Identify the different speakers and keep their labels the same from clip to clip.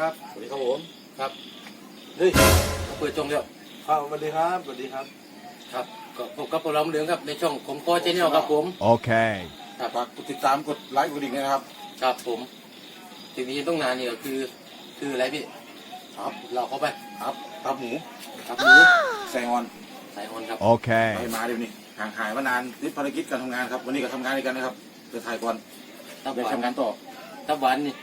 Speaker 1: ครับ
Speaker 2: สวัสดีครับผม
Speaker 1: ครับ
Speaker 2: เฮ้ยเขาเปิดจงแล้ว
Speaker 1: ครับสวัสดีครับสวัสดีครับ
Speaker 2: ครับก็พบกับพวกเราเหมือนเดิมครับในช่องผมโค้ชแนลครับผม
Speaker 3: Okay.
Speaker 2: ครับ
Speaker 4: ฝากกดติดตามกดไลค์กดกระดิ่งด้วยนะครับ
Speaker 2: ครับผมสิ่งที่ต้องนานนี่ก็คือ คืออะไรพี่
Speaker 4: ครับ
Speaker 2: เราเข้าไป
Speaker 4: ครับครับหมู
Speaker 2: ครับหมู
Speaker 4: แซงออน
Speaker 2: สายออนครับ
Speaker 4: ไป
Speaker 3: Okay.
Speaker 4: มาเดี๋ยวนี้ห่างหายมานานติดภารกิจการทำงานครับ วันนี้ก็ทำงานด้วยกันนะครับจะถ่ายก่อน
Speaker 2: ตับ
Speaker 4: เดี๋ยว
Speaker 2: หวาน
Speaker 4: ทำงานต่อ
Speaker 2: ตับหวานนี่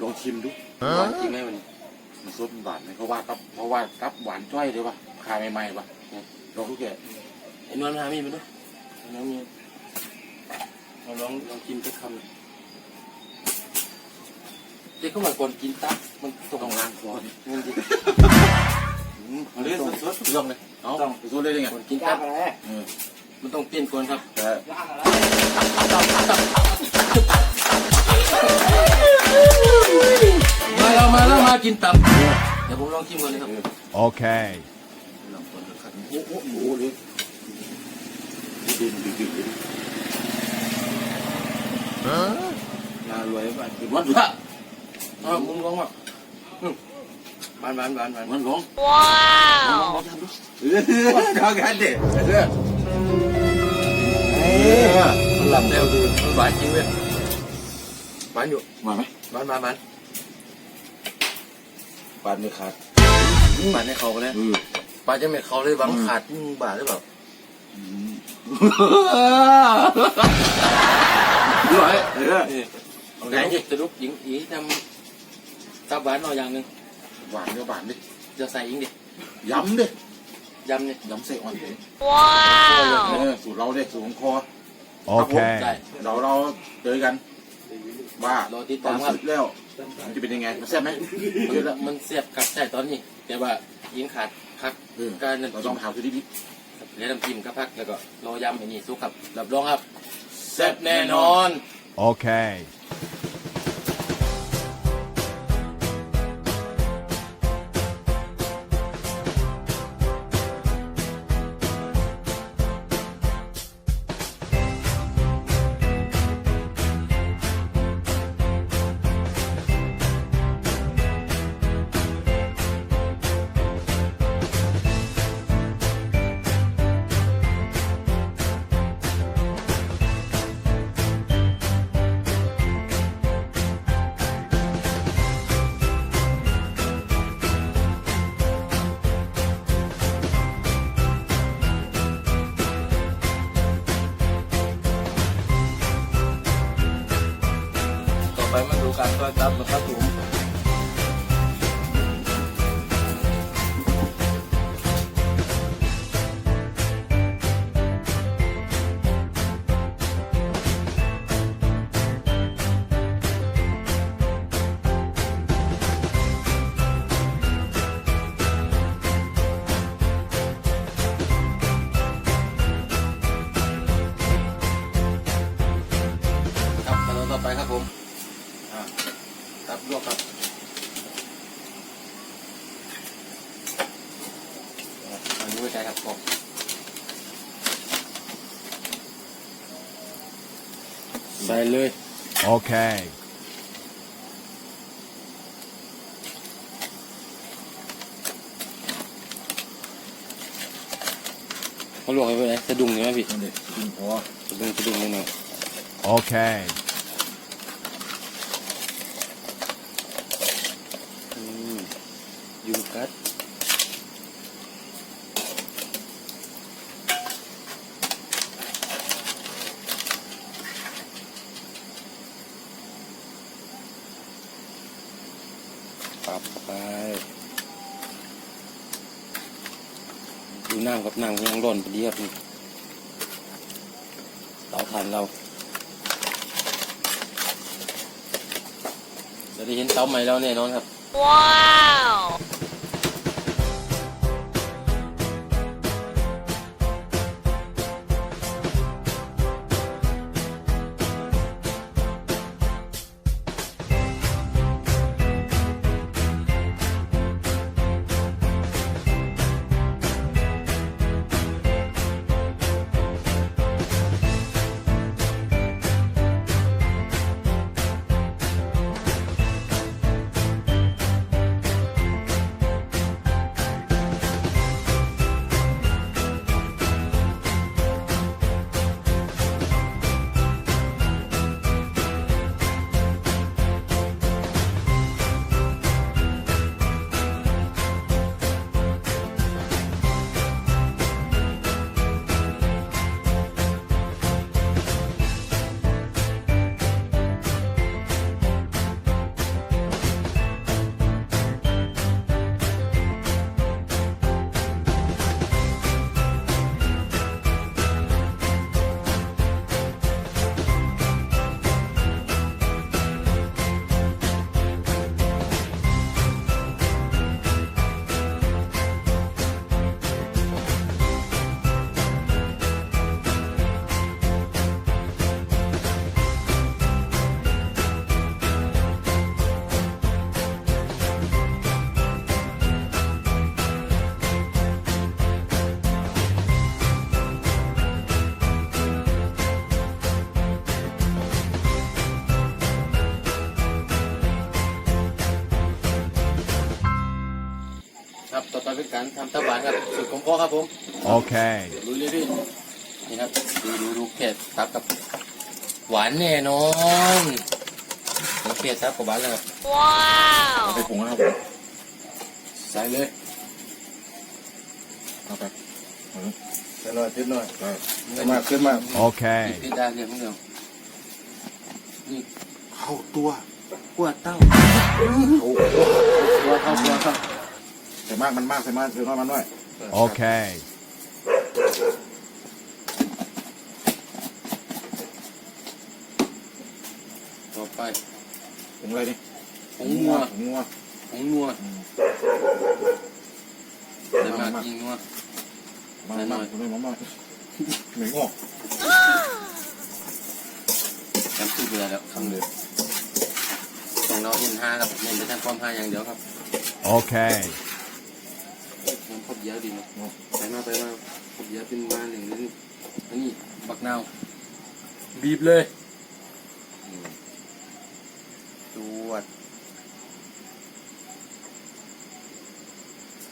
Speaker 4: ลองชิมดู
Speaker 2: หวานจริงไหมมัน
Speaker 4: มันซดมันหวานไหมเขาว่าครับเพราะว่าครับหวานจ้อยเลยปะขายใหม่ๆปะลองดูแก
Speaker 2: ไอ้นวลมาหามีดมาด้วยเอาน้ำมีเราลองลองกินสักคำเด็กเข้ามาก่อนกินตับมันต
Speaker 4: ต้อง
Speaker 2: ง
Speaker 4: ล้างคอนี่
Speaker 2: มันดิ
Speaker 4: อืมเอาเลยสดๆเรื่องเลยเอาไปซดเลยได้ไง
Speaker 2: ก่อนกินตับ
Speaker 4: เออ
Speaker 2: มันต้องเปลี่ยนก่อนครับ
Speaker 4: แต่
Speaker 2: มาแล้วมาแล้วมากินตับ เดี๋ยวผมลองชิมก่อนเลยครับ
Speaker 3: Okay.
Speaker 4: ลองคนขัดโอ้โหโอ้โหเลยดึงดึงดึงดึงน่ารวยป่ะคือวัน
Speaker 2: ว่าอ้าวมึงร้องว่าอืมหวานหวานหวานหวาน
Speaker 4: มันร้อง
Speaker 2: ว้าว
Speaker 4: เออเข้ากันเด็ดเออ
Speaker 2: มันหลับแล้วดูมันหวานจริงเว้ยหวานอยู่
Speaker 4: มาไหม
Speaker 2: หวานหวานหวาน
Speaker 4: ปานไม่ขาด
Speaker 2: หวานให้เขากันแล้ว
Speaker 4: เออ
Speaker 2: ปลาจะไม่เขาเลยหวังขาดมึงบาดหรือเปล่า
Speaker 4: ร้อยเออ
Speaker 2: เอาไงนี่จะลุกหญิงอีทำตับหวานเอาอย่างหนึ่ง
Speaker 4: หวานเนื้อหวานดิ
Speaker 2: จะใส่อิงดิ
Speaker 4: ย้ำดิ
Speaker 2: ยำเนี่ย
Speaker 4: ย้ำเส้นอ่อนเลย
Speaker 2: ว้าว
Speaker 4: เออสูตรเราเด็สูตรของคอ
Speaker 3: Okay.
Speaker 2: ใช่
Speaker 4: เราเราเจอกัน ว่า
Speaker 2: เราติด
Speaker 4: ตอ
Speaker 2: ตานมครับ
Speaker 4: สุดแล้วมันจะเป็นยังไงมันแซ่บไหม
Speaker 2: มันมันเสียบกับใช่ตอนนี้ แต่ว่ายิงขาดพัก
Speaker 4: เออ
Speaker 2: การน้ำ
Speaker 4: เรา
Speaker 2: จิ้
Speaker 4: ต้อ
Speaker 2: ม
Speaker 4: งหาคือดิบ
Speaker 2: เรียน้ำจิ้มกับพักแล้วก็รอยำไอ้นี่สุกครับรับรองครับแซ่บแน่นอน
Speaker 3: Okay.
Speaker 2: ต่อไป มาดูการทอดตับนะครับผมครับขั้นตอนต่อไปครับผม
Speaker 4: ลวกครับ
Speaker 2: อันนี้ไม่ใช่ครับผมใส่เลย
Speaker 3: Okay.
Speaker 2: เขาลวกไปไหนสะดุ้งใช่ไหมพี่
Speaker 4: นั่นเด็ดกินพอ
Speaker 2: สะดุ้งสะดุ้งนิดหน่อย
Speaker 3: Okay.
Speaker 2: อืมยูกัดปรับเข้าไป บน้ำยังร้อนพอดีครับเตาถ่านเราจะได้เห็นเตาใหม่แล้วแน่นอนครับ ว้าว การทำตะบานครับสูตรของพ่อครับผม
Speaker 3: Okay.
Speaker 2: ดูเลยพี่นี่ครับดูดูดูแค่ตับกับหวานแน่นอนโอเคตับกับหวานเลยครับ
Speaker 4: เอาไปปรุงนะครับผม
Speaker 2: ใส่เลย
Speaker 4: เอาไป
Speaker 2: ใส่หน่อยติดหน่อย
Speaker 4: ได้
Speaker 2: ขึ้นมาขึ้นมา
Speaker 3: Okay.
Speaker 2: ติดได้เรียบร้อยนี่
Speaker 4: เข้าตัว
Speaker 2: ปวดเต้า
Speaker 4: โอ้
Speaker 2: ตัวเข้าตัวเข้า
Speaker 4: ใส่มากมันมากใส่มากเดี๋ยวน้อยมันน้อย
Speaker 3: Okay.
Speaker 2: ต่อไป
Speaker 4: ปรุงอะไรนี่
Speaker 2: ผงนัว
Speaker 4: ผงนัว
Speaker 2: ผงนัว
Speaker 4: อืม
Speaker 2: ใส่มากยิงนัว
Speaker 4: มา
Speaker 2: ใส่หน่
Speaker 4: มา
Speaker 2: อย
Speaker 4: คุณเลยมามาเหม็นงอก
Speaker 2: จำชื่อไปแล้วคำเดียวของน้องเน้นห้าครับเน้นไปทางความห้าอย่างเดียวครับ
Speaker 3: Okay.
Speaker 2: น้ำพบเยอะดีเนาะไปมาไปมาพบเยอะเป็นมาหนึ่งนี่อันนี้บักนาวบีบเลยตรวจ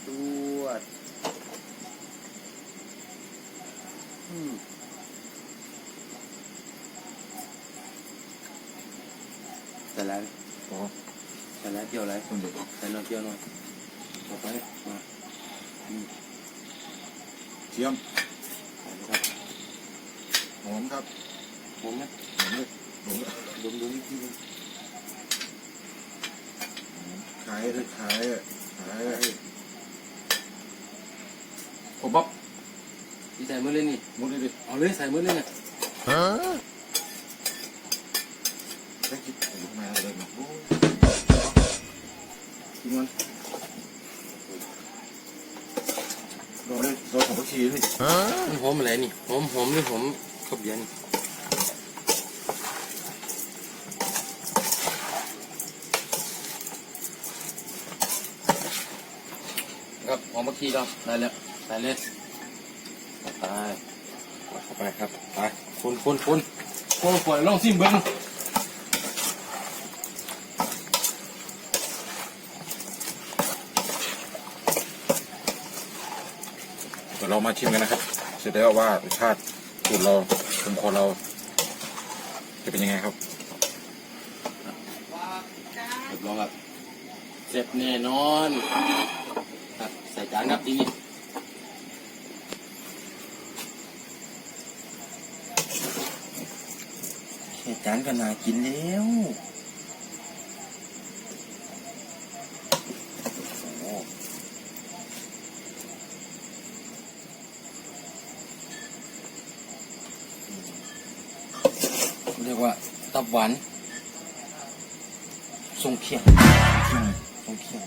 Speaker 2: ตรวจอืมแต่ละ
Speaker 4: อ๋อ
Speaker 2: แต่ละเดียวอะไร
Speaker 4: คนเดียว
Speaker 2: ใส่หน่อยเดียวหน่อยต่อไปมา
Speaker 4: เทียม
Speaker 2: ใส่เลยครับ
Speaker 4: หอมครับ
Speaker 2: ผมไหม
Speaker 4: หอมเลยหอมเลย
Speaker 2: ดมดมที่นึง
Speaker 4: ขายเลยขายขาย
Speaker 2: ผมบ๊อบที่ใส่มือเลยนี่
Speaker 4: มุดเลยดิ
Speaker 2: เอาเลยใส่มือเลยเนี่ย
Speaker 3: Huh?
Speaker 4: ไนี่
Speaker 3: Huh?
Speaker 2: มันหอมอะไรนี่หอมหอมนี่หอมขบเย็นครับหอมมะขีครับได้แล้วใส่เลยไป
Speaker 4: เข้าไปครับไป
Speaker 2: คนคนคนคนปล่อยลองซิมเบิ้ง
Speaker 4: เดี๋ยวเรามาชิมกันนะครับเสร็จแล้วว่ารสชาติสูตรเราคุมคอเรา จะเป็นยังไงครับ
Speaker 2: เรียบร้อยครับเสร็จแน่นอนครับใส่จานครับทีนี้ใส่จานก็น่ากินแล้วโอ้เรียกว่า ตับหวานทรงเขียงทรงเขียง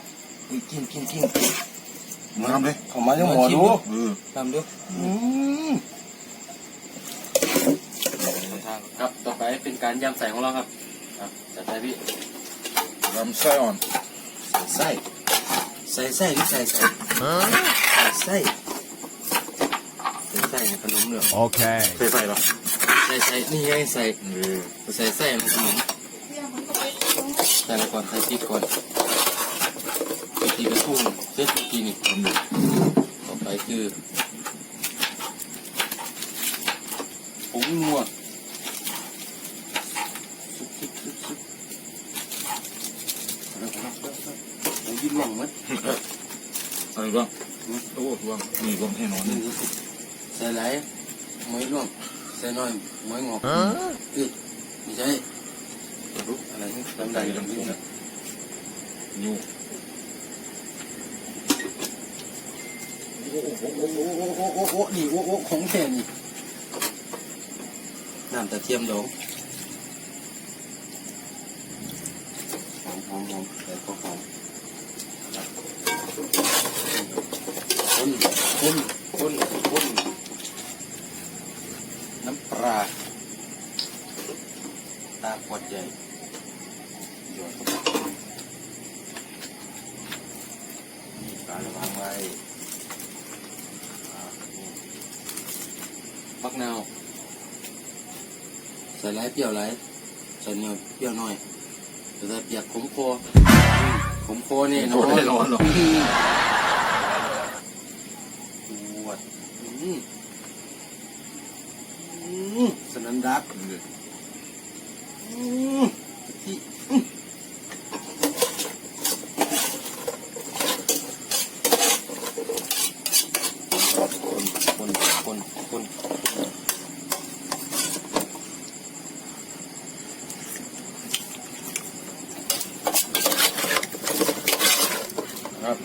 Speaker 2: อุ้ยกินกินกิน
Speaker 4: มาทำเลย
Speaker 2: ผมมาจะหมอดู
Speaker 4: เออ
Speaker 2: ทำดูอืมครับต่อไปเป็นการยำใส่ของเราครับครับจัดไปพี่
Speaker 4: ลำไส้อ่อน
Speaker 2: ใส่ใส่ใส่หรือใส่ใส่
Speaker 3: Huh?
Speaker 2: ใส่ใส่ใส่ในขนมเหลือง
Speaker 3: Okay.
Speaker 4: เคยใส่หรอ
Speaker 2: ใส่ใส่นี่ไงใส่
Speaker 4: เออ
Speaker 2: ใส่ใส่ในขนมใส่ไปก่อนใส่พริกก่อนพริกตีกระทุ่งเสร็จทีนี่
Speaker 4: ทำเลย
Speaker 2: ต่อไปคือผงนัวซุบซิบซุบซิบผงยิ้มหมองมั้ย
Speaker 4: อะไรบ้างโอ้รวมนี่รวมแน่นอน
Speaker 2: ใส่ไหลายหมวยร่วมอยหมวยงอก
Speaker 3: Huh?
Speaker 2: เอ้ยไม่ร่
Speaker 4: ว
Speaker 2: โอ้โหโอ้โหโอ้โหโอ้โหนี่โอ้โหของ แท้นี่น้ำตะเทียมดองหอมหอมหอมใส่ข้าวหอมคนค นคนคนน้ำปลาตาขวดใหญ่หยอดเข้าไปนี่ปลาระวังไว้บักนาวใส่ไรเปรี้ยวไรใส่เหนียวเปรี้ยวหน่อยแต่ใส่เปียกขมคออืมขมคอนี่นอน
Speaker 4: ร้อนหรอ
Speaker 2: วดอืมอืมส นันดักอืมที่อืมคนคนคนคน
Speaker 4: ครับ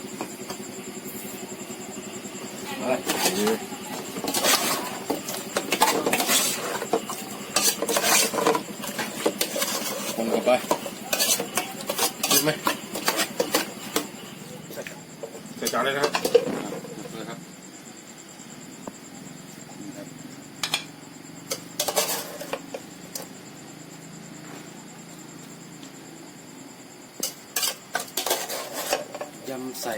Speaker 4: มาเลยคนเข้า ไป
Speaker 2: เห็นไหม
Speaker 4: ใส่จานเลยนะครับ
Speaker 2: เลยครับยำใส่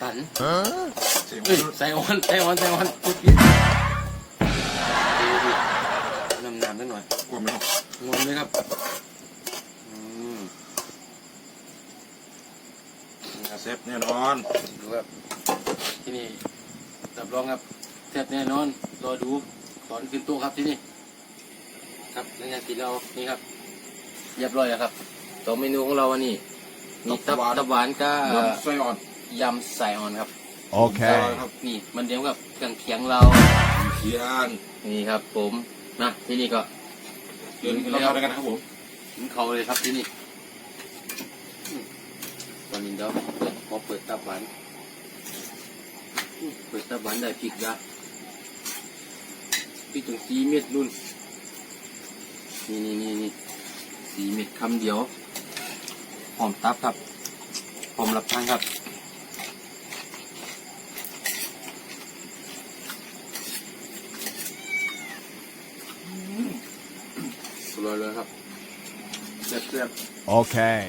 Speaker 2: ตัน
Speaker 3: Huh?
Speaker 4: เสียง
Speaker 2: เอ้ยใส่ออนใส่ออนใส่ออนพูดผิด น้ำน้ำนิดหน่อย
Speaker 4: กลัวไหมครับ
Speaker 2: งงเลยครับอืม
Speaker 4: เซฟแน่นอน
Speaker 2: ดูครับที่นี่รับรองครับแซ่บแน่นอนรอดูตอนขึ้นโต๊ะครับที่นี่ ครับหลังจากที่เรานี่ครับเรียบร้อยแล้วครับสองเมนูของเราวันนี้มีตับตับหวานกับ
Speaker 4: น้ำไส้อ่อน
Speaker 2: ยำใส่อ่อนครับ
Speaker 3: Okay.
Speaker 4: ครับ
Speaker 2: นี่มันเดียวกับเครื่องเคียงเรา
Speaker 4: เขียน
Speaker 2: นี่ครับผม นะที่นี่ก็
Speaker 4: เดินเราทำอะไรกันนะครับผม
Speaker 2: กินเขาเลยครับที่นี่อืมวันนี้เดี๋ยวเปิดขอเปิดตับหวานอืมเปิดตับหวานได้พริกยาพริกถึงสีเม็ดนุ่นนี่นี่นี่นี่สีเม็ดคำเดียวหอมตับครับหอมรับทานครับ สวยเลยครับเสียบเสียบ
Speaker 3: Okay.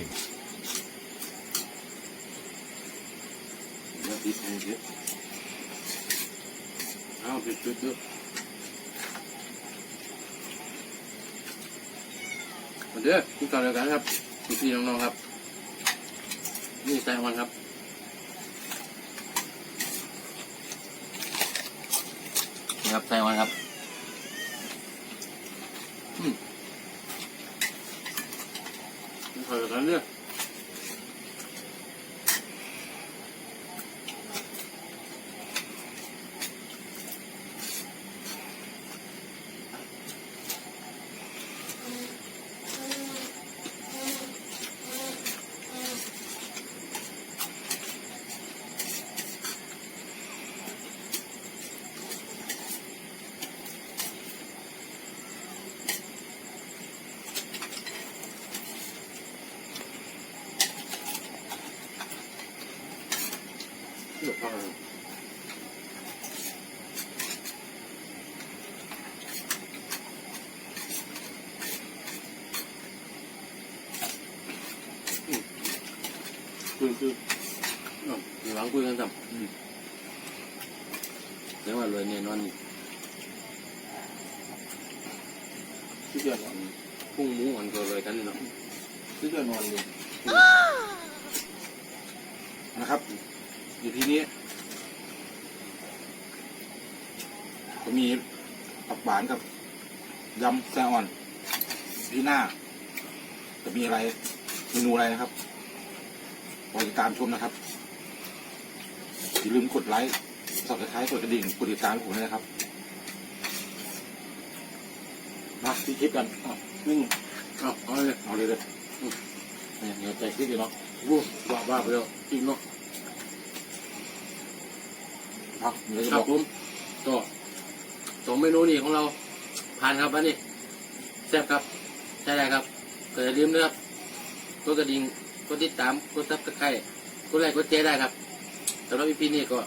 Speaker 2: เดี๋ยวติดให้เยอะเอาปิดปิดเยอะมาเด้อกินข้าวเดียวกันครับพี่ๆน้องๆครับ นี่แซงวันครับนี่ครับแซงวันครับอืม กินข้า วเดียวกันเด้อเลือกข้าวคือคือเอ้าอย่าหวังคุยกันสัมเรียกว่ารวยแน่นอน
Speaker 1: ที่เดือน
Speaker 2: พุ่งหมูอ่อนก็รวยกันเนาะ
Speaker 1: ที่เดือนนอนเลยนะครับ อยู่ที่นี้ ก็มีผักหวานกับยำแซลอ่อนที่หน้า จะมีอะไรเมนูอะไรนะครับรอติดตามชมนะครับอย่าลืมกดไลค์สับสไครต์กดกระดิ่งกดติดตามผมด้วยนะครับมาที่คลิปกันอะนึ่ง
Speaker 2: เอาเอาเลย
Speaker 1: เอาเลยเลย
Speaker 2: เนี่ยเดี๋ยวใจคิดดีเนาะวู้ว่าว่าไปแล้วจริงเนาะ
Speaker 1: เอาเดี๋ยวจะ
Speaker 2: บ
Speaker 1: อก
Speaker 2: ผมก็ สองเมนูนี้ของเราผ่านครับอันนี้แซ่บครับใช่ได้ครับก็อย่าลืมนะครับกดกระดิ่งกดติดตามกดซับสไครต์กดไลค์กดแชร์ได้ครับสำหรับอีพีนี้ก็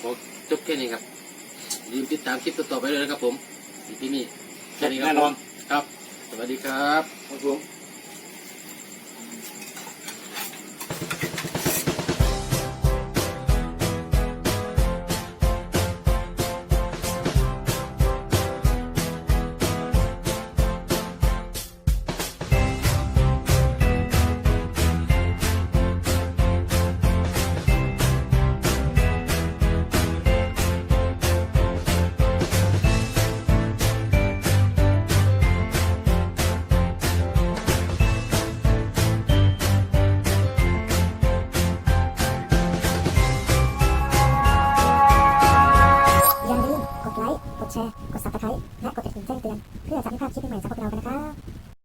Speaker 2: ขอจบแค่นี้ครับอย่าลืมติดตามคลิปต่อๆไปเลยนะครับผมอีพีนี้แค่นี้ครั
Speaker 1: แน่
Speaker 2: บ
Speaker 1: นอน
Speaker 2: ครับ สวัสดีครับ
Speaker 1: ครับผม